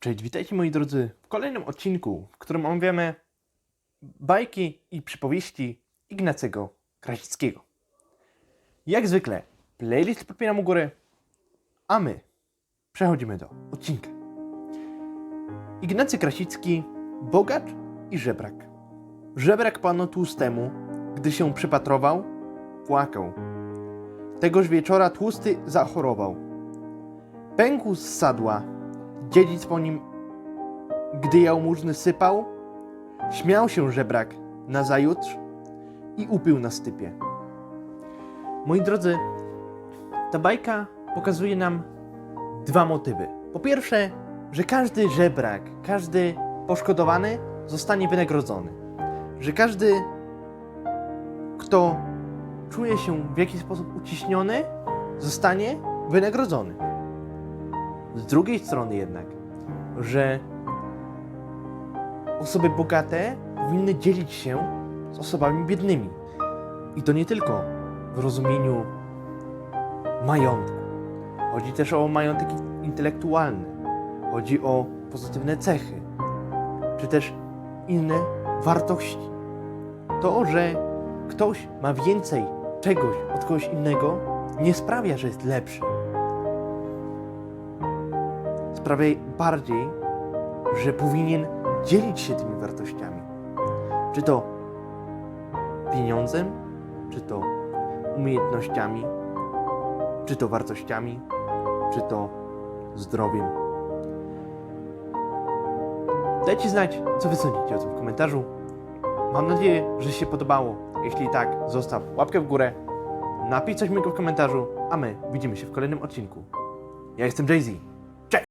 Cześć, witajcie moi drodzy w kolejnym odcinku, w którym omawiamy bajki i przypowieści Ignacego Krasickiego. Jak zwykle, playlist podpinam u góry, a my przechodzimy do odcinka. Ignacy Krasicki, bogacz i żebrak. Żebrak panu tłustemu, gdy się przypatrował, płakał. Tegoż wieczora tłusty zachorował. Pękł z sadła, dziedzic po nim, gdy jałmużny sypał, śmiał się żebrak nazajutrz i upił na stypie. Moi drodzy, ta bajka pokazuje nam dwa motywy. Po pierwsze, że każdy żebrak, każdy poszkodowany zostanie wynagrodzony. Że każdy, kto czuje się w jakiś sposób uciśniony, zostanie wynagrodzony. Z drugiej strony jednak, że osoby bogate powinny dzielić się z osobami biednymi. I to nie tylko w rozumieniu majątku. Chodzi też o majątek intelektualny. Chodzi o pozytywne cechy, czy też inne wartości. To, że ktoś ma więcej czegoś od kogoś innego, nie sprawia, że jest lepszy sprawia bardziej, że powinien dzielić się tymi wartościami. Czy to pieniądzem, czy to umiejętnościami, czy to wartościami, czy to zdrowiem. Dajcie znać, co wy sądzicie o tym w komentarzu. Mam nadzieję, że się podobało. Jeśli tak, zostaw łapkę w górę, napisz coś miłego w komentarzu, a my widzimy się w kolejnym odcinku. Ja jestem Jay-Z.